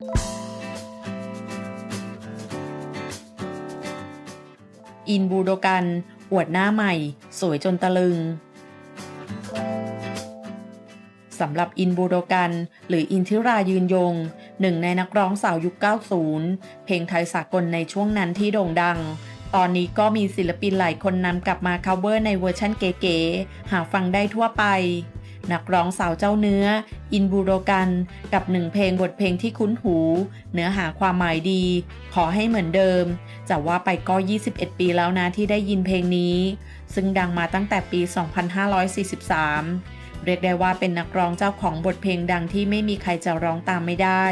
อินบูโดกันอวดหน้าใหม่ สวยจนตะลึงสำหรับอินบูโดกันหรืออินทิรายืนยง หนึ่งในนักร้องสาวยุค 90 เพลงไทยสากลในช่วงนั้นที่โด่งดัง ตอนนี้ก็มีศิลปินหลายคนนำกลับมา cover ในเวอร์ชั่นเก๋ๆหาฟังได้ทั่วไป นักร้องสาวเจ้าเนื้อ อินบูโรกัน กับหนึ่งเพลงบทเพลงที่คุ้นหู เนื้อหาความหมายดี ขอให้เหมือนเดิม จะว่าไปก็ 21 ปีแล้วนะที่ได้ยินเพลงนี้ ซึ่งดังมาตั้งแต่ปี 2543 เรียกได้ว่าเป็นนักร้องเจ้าของบทเพลงดังที่ไม่มีใครจะร้องตามไม่ได้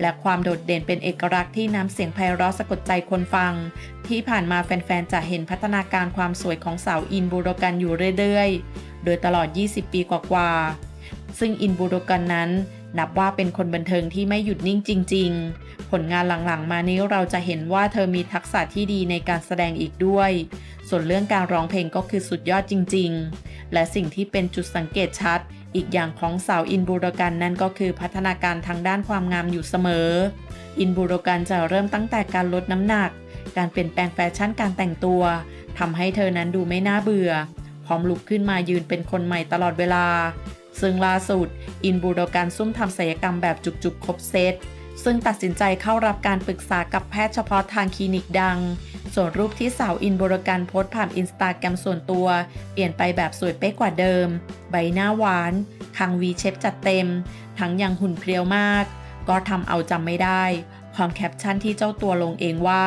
และความโดดเด่นเป็นเอกลักษณ์ที่น้ำเสียงไพเราะสะกดใจคนฟัง ที่ผ่านมาแฟนๆ จะเห็นพัฒนาการความสวยของสาวอินบูโดกันอยู่เรื่อยๆ โดยตลอด 20 ปีกว่าๆ ซึ่งอินบูโดกันนั้นนับว่าเป็นคนบันเทิงที่ไม่หยุดนิ่งจริง ๆ ผลงานหลังๆ มานี้เราจะเห็นว่าเธอมีทักษะที่ดีในการแสดงอีกด้วย ส่วนเรื่องการร้องเพลงก็คือสุดยอดจริง ๆ และสิ่งที่เป็นจุดสังเกตชัด อีกอย่างของสาวอินบูโดกันนั่นก็คือพัฒนาการทางด้านความงามอยู่เสมอ อินบูโดกันจะเริ่มตั้งแต่การลดน้ำหนัก การเปลี่ยนแปลงแฟชั่นการแต่งตัวทำให้เธอนั้นดูไม่น่าเบื่อ พร้อมลุกขึ้นมายืนเป็นคนใหม่ตลอดเวลา ซึ่งล่าสุด อินบูโดกันซุ่มทำศัลยกรรมแบบจุกๆ ครบเซตซึ่งตัดสินใจเข้ารับการปรึกษากับแพทย์เฉพาะทางคลินิกดังส่วนรูปที่สาวอินบรกันโพสผ่านอินสตาแกรมส่วนตัว เปลี่ยนไปแบบสวยเป๊ะกว่าเดิม ใบหน้าหวานคางวีเชฟจัดเต็ม ทั้งยังหุ่นเพรียวมาก ก็ทำเอาจำไม่ได้พร้อมแคปชั่นที่เจ้าตัวลงเองว่า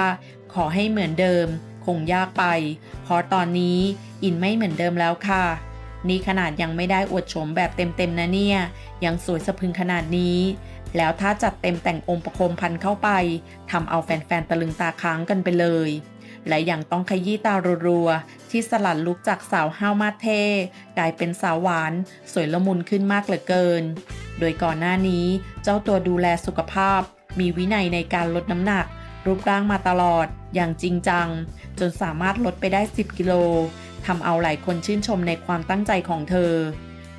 ขอให้เหมือนเดิม คงยากไป เพราะตอนนี้อินไม่เหมือนเดิมแล้วค่ะ นี่ขนาดยังไม่ได้อวดโฉมแบบเต็มๆนะเนี่ย ยังสวยสะพึงขนาดนี้ แล้วถ้าจัดเต็มแต่งองค์ประคมพันเข้าไปทำเอาแฟนๆตะลึงตาค้างกันไปเลย และยังต้องขยี้ตารัวๆที่สลัดลุกจากสาวห้าวมาเท่กลายเป็นสาวหวาน สวยละมุนขึ้นมากเหลือเกิน โดยก่อนหน้านี้เจ้าตัวดูแลสุขภาพ มีวินัยในการลดน้ำหนัก รูปร่างมาตลอดอย่างจริงจัง จนสามารถลดไปได้ 10 กิโล ทำเอาหลายคนชื่นชมในความตั้งใจของเธอ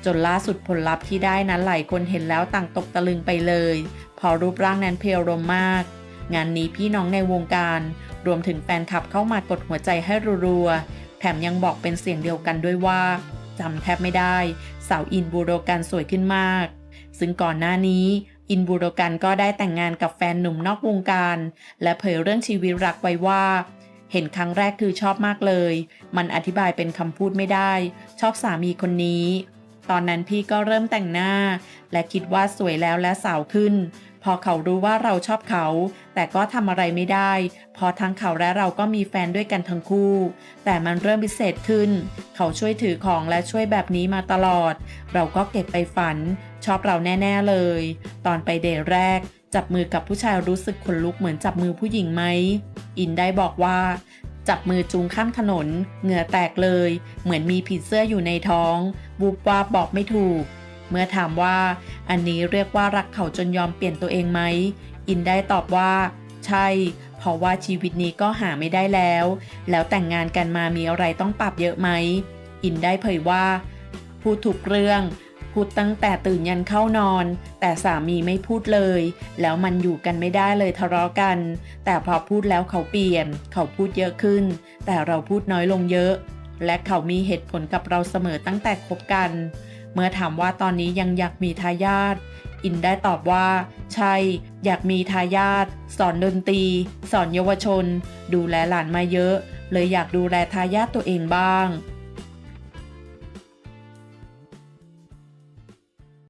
จนล่าสุดผลลัพธ์ที่ได้นั้นหลายคนเห็นแล้วต่างตกตะลึงไปเลย พอรูปร่างนั้นเพรียรมมาก งานนี้พี่น้องในวงการ รวมถึงแฟนคลับเข้ามากดหัวใจให้รัวๆแถมยังบอกเป็นเสียงเดียวกันด้วยว่าจำแทบไม่ได้ สาวอินบูโดกันสวยขึ้นมาก ซึ่งก่อนหน้านี้อินบูโดกันก็ได้แต่งงานกับแฟนหนุ่มนอกวงการ และเผยเรื่องชีวิตรักไว้ว่า เห็นครั้งแรกคือชอบมากเลย มันอธิบายเป็นคำพูดไม่ได้ ชอบสามีคนนี้ ตอนนั้นพี่ก็เริ่มแต่งหน้า และคิดว่าสวยแล้วและสาวขึ้น พอเขารู้ว่าเราชอบเขา แต่ก็ทำอะไรไม่ได้พราะทั้งเขาและเราก็มีแฟนด้วยกันทั้งคู่ แต่มันเริ่มพิเศษขึ้น เขาช่วยถือของและช่วยแบบนี้มาตลอด เราก็เก็บไปฝัน ชอบเราแน่ ๆเลย ตอนไปเดทแรก จับมือกับผู้ชายรู้สึกขนลุกเหมือนจับมือผู้หญิงไหม อินได้บอกว่า จับมือจูงข้ามถนน เหงื่อแตกเลย เหมือนมีผีเสื้ออยู่ในท้องวูบวาบบอกไม่ถูก เมื่อถามว่า อันนี้เรียกว่ารักเขาจนยอมเปลี่ยนตัวเองไหม อินได้ตอบว่า ใช่ เพราะว่าชีวิตนี้ก็หาไม่ได้แล้ว แล้วแต่งงานกันมามีอะไรต้องปรับเยอะไหม อินได้เผยว่า พูดถูกเรื่อง พูดตั้งแต่ตื่นยันเข้านอน แต่สามีไม่พูดเลย แล้วมันอยู่กันไม่ได้เลยทะเลาะกัน แต่พอพูดแล้วเขาเปลี่ยน เขาพูดเยอะขึ้น แต่เราพูดน้อยลงเยอะ และเขามีเหตุผลกับเราเสมอตั้งแต่คบกัน เมื่อถามว่าตอนนี้ยังอยากมีทายาทอินได้ตอบว่า ใช่ อยากมีทายาทสอนดนตรี สอนเยาวชน ดูแลหลานมาเยอะ เลยอยากดูแลทายาทตัวเองบ้าง